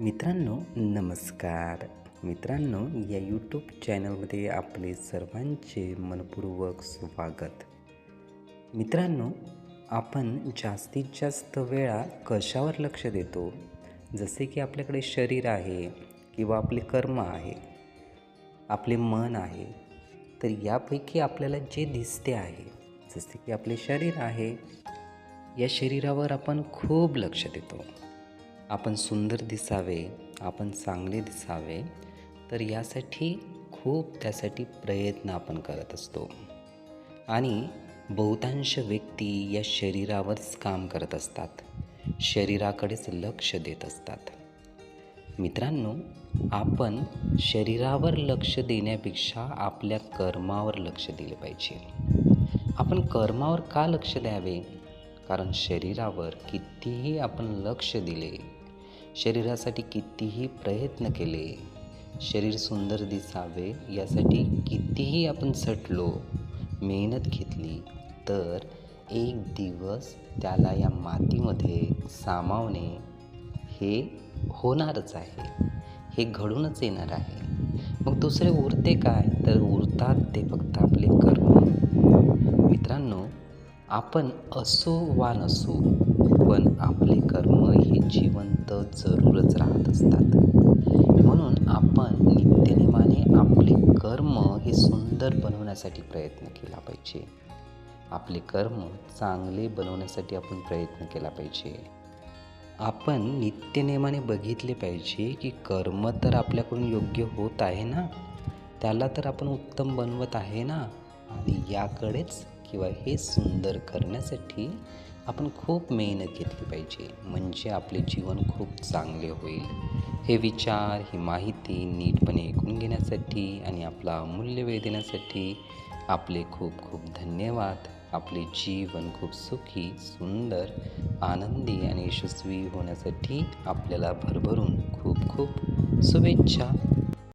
मित्रांनो नमस्कार. मित्रांनो या यूट्यूब चॅनलमध्ये आपले सर्वांचे मनपूर्वक स्वागत. मित्रांनो आपण जास्तीत जास्त वेळा कशावर लक्ष देतो? जसे की आपल्याकडे शरीर आहे किंवा आपले कर्म आहे आपले मन आहे तर यापैकी आपल्याला जे दिसते आहे जसे की आपले शरीर आहे या शरीरावर आपण खूप लक्ष देतो. आपण सुंदर दिसावे आपण चांगले दिसावे तर यासाठी खूप त्यासाठी प्रयत्न आपण करत असतो. आणि बहुतांश व्यक्ती या शरीरावरच काम करत असतात. शरीराकडेच लक्ष देत असतात. मित्रांनो आपण शरीरावर लक्ष देण्यापेक्षा आपल्या कर्मावर लक्ष दिले पाहिजे. आपण कर्मावर का लक्ष द्यावे? कारण शरीरावर कितीही आपण लक्ष दिले शरीरासाठी कितीही प्रयत्न केले शरीर सुंदर दिसावे यासाठी कितीही आपण झटलो मेहनत घेतली तर एक दिवस त्याला या मातीमध्ये सामावणे हे होणारच आहे. हे घडूनच येणार आहे. मग दुसरे उरते काय? तर उरतात ते फक्त आपले कर्म. आपण असो वा नसो पण आपले कर्म हे जिवंत जरूरच राहत असतात. म्हणून आपण नित्यनेमाने आपले कर्म हे सुंदर बनवण्यासाठी प्रयत्न केला पाहिजे. आपले कर्म चांगले बनवण्यासाठी आपण प्रयत्न केला पाहिजे. आपण नित्यनेमाने बघितले पाहिजे की कर्म तर आपल्याकडून योग्य होत आहे ना? त्याला तर आपण उत्तम बनवत आहे ना? आणि याकडेच किंवा हे सुंदर करण्यासाठी आपण खूप मेहनत घेतली पाहिजे. म्हणजे आपले जीवन खूप चांगले होईल. हे विचार ही माहिती नीटपणे ऐकून घेण्यासाठी आणि आपला अमूल्य वेळ देण्यासाठी आपले खूप खूप धन्यवाद. आपले जीवन खूप सुखी सुंदर आनंदी आणि यशस्वी होण्यासाठी आपल्याला भरभरून खूप खूप शुभेच्छा.